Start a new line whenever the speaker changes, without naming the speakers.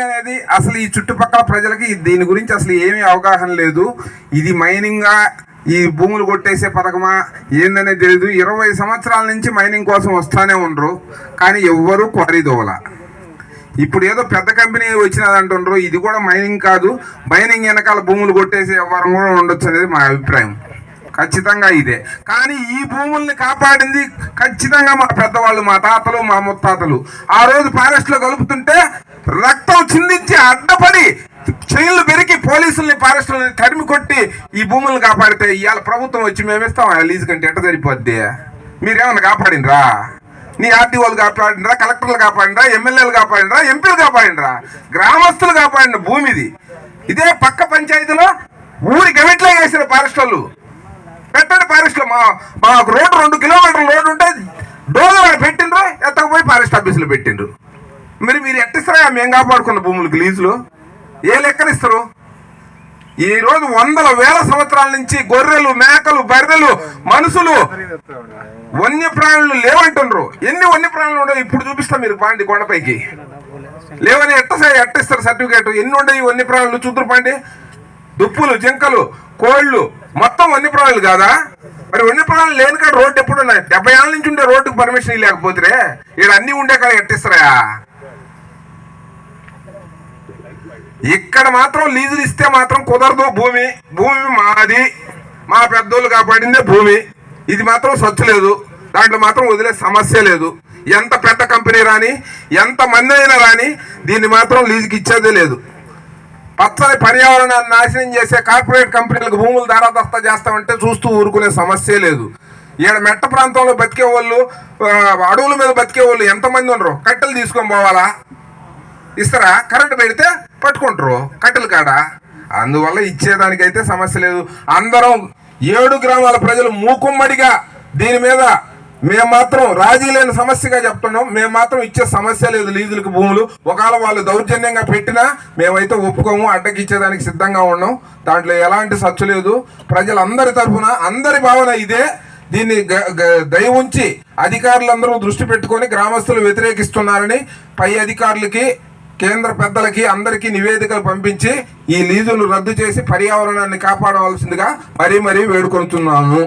అనేది అసలు ఈ చుట్టుపక్కల ప్రజలకి దీని గురించి అసలు ఏమీ అవగాహన లేదు. ఇది మైనింగా ఈ భూములు కొట్టేసే పథకమా ఏందనే తెలియదు ఇరవై సంవత్సరాల నుంచి మైనింగ్ కోసం వస్తానే ఉండరు కానీ ఎవ్వరూ క్వారీ దోవల ఇప్పుడు ఏదో పెద్ద కంపెనీ వచ్చినది అంటుండ్రు ఇది కూడా మైనింగ్ కాదు. మైనింగ్ వెనకాల భూములు కొట్టేసే వ్యవహారం కూడా ఉండొచ్చు అనేది మా అభిప్రాయం. ఖచ్చితంగా ఇదే. కానీ ఈ భూముల్ని కాపాడింది ఖచ్చితంగా మా పెద్దవాళ్ళు మా తాతలు మా ముత్తాతలు. ఆ రోజు ఫారెస్ట్లో కలుపుతుంటే రక్ చిందించి అడ్డపడి చైన్లు పెరిగి పోలీసుల్ని ఫారెస్టులని తరిమి కొట్టి ఈ భూములను కాపాడితే ఇవాళ ప్రభుత్వం వచ్చి మేము ఇస్తాం. ఆ లీజు కంటే ఎట్ట సరిపోద్ది? మీరేమన్నా కాపాడినరా? నీ ఆర్టీఓలు కాపాడినరా? కలెక్టర్లు కాపాడినరా? ఎమ్మెల్యేలు కాపాడినరా? ఎంపీలు కాపాడినరా? గ్రామస్తులు కాపాడిన భూమిది. ఇదే పక్క పంచాయతీలో ఊరి గమిట్లో వేసిన ఫారెస్ట్ పెట్టండి ఫారెస్ట్ మా మాకు రోడ్డు రెండు కిలోమీటర్ల రోడ్డు ఉంటే డోర్ పెట్టిండ్రు? ఎత్తకపోయి ఫారెస్ట్ ఆఫీసులు పెట్టిండ్రు. ఉన్నాయా మేము కాపాడుకున్న భూములకు లీజులు. ఏ లెక్కనిస్తారు? ఈరోజు ఈ రోజు వందల వేల సంవత్సరాల నుంచి గొర్రెలు మేకలు బర్రెలు మనుషులు వన్యప్రాణులు లేవంటుండ్రు. ఎన్ని వన్యప్రాణులు ఉండవు ఇప్పుడు చూపిస్తాం మీరు పాండి కొండపైకి. లేవని ఎట్ట సై- ఎట్టిస్తారు సర్టిఫికేట్? ఎన్ని ఉండవు వన్యప్రాణులు? చూద్దరు పాండి. దుప్పులు జింకలు కోళ్ళు మొత్తం వన్యప్రాణులు కాదా? మరి వన్యప్రాణులు లేని కాడ రోడ్డు ఎప్పుడు ఉన్నాయి డెబ్బై ఏళ్ళ నుంచి ఉండే రోడ్డుకు పర్మిషన్ లేకపోతే ఇక్కడ అన్ని ఉండే కాడ ఎట్టిస్తారా ఇక్కడ మాత్రం లీజులు ఇస్తే మాత్రం కుదరదు. భూమి భూమి మాది. మా పెద్దోళ్ళు కాపాడిందే భూమి. ఇది మాత్రం స్వచ్ఛ లేదు. దాంట్లో మాత్రం వదిలే సమస్య లేదు. ఎంత పెద్ద కంపెనీ రాని ఎంత మంది అయినా రాని దీన్ని మాత్రం లీజుకి ఇచ్చేదే లేదు. పచ్చని పర్యావరణాన్ని నాశనం చేసే కార్పొరేట్ కంపెనీలకు భూములు దారాదస్తా చేస్తామంటే చూస్తూ ఊరుకునే సమస్యే లేదు. ఈడ మెట్ట ప్రాంతంలో బతికే వాళ్ళు అడవుల మీద బతికే వాళ్ళు ఎంతమంది ఉండరు? కట్టెలు తీసుకొని పోవాలా? ఇస్తారా? కరెంట్ పెడితే పట్టుకుంటారు. కట్టెల కాడ? అందువల్ల ఇచ్చేదానికైతే సమస్య లేదు. అందరం ఏడు గ్రామాల ప్రజలు మూకుమ్మడిగా దీని మీద మేము మాత్రం రాజీ లేని సమస్యగా చెప్తున్నాం. మేము మాత్రం ఇచ్చే సమస్య లేదు లీజులకు భూములు. ఒకవేళ వాళ్ళు దౌర్జన్యంగా పెట్టినా మేమైతే ఒప్పుకోము. అడ్డకిచ్చేదానికి సిద్ధంగా ఉన్నాం. దాంట్లో ఎలాంటి సచ్చు లేదు. ప్రజలందరి తరఫున అందరి భావన ఇదే. దీన్ని గ- దయ ఉంచి అధికారులందరూ దృష్టి పెట్టుకొని గ్రామస్తులు వ్యతిరేకిస్తున్నారని పై అధికారులకి కేంద్ర పెద్దలకి అందరికీ నివేదికలు పంపించి ఈ లీజును రద్దు చేసి పర్యావరణాన్ని కాపాడవలసిందిగా మరీ మరీ వేడుకొనుతున్నాను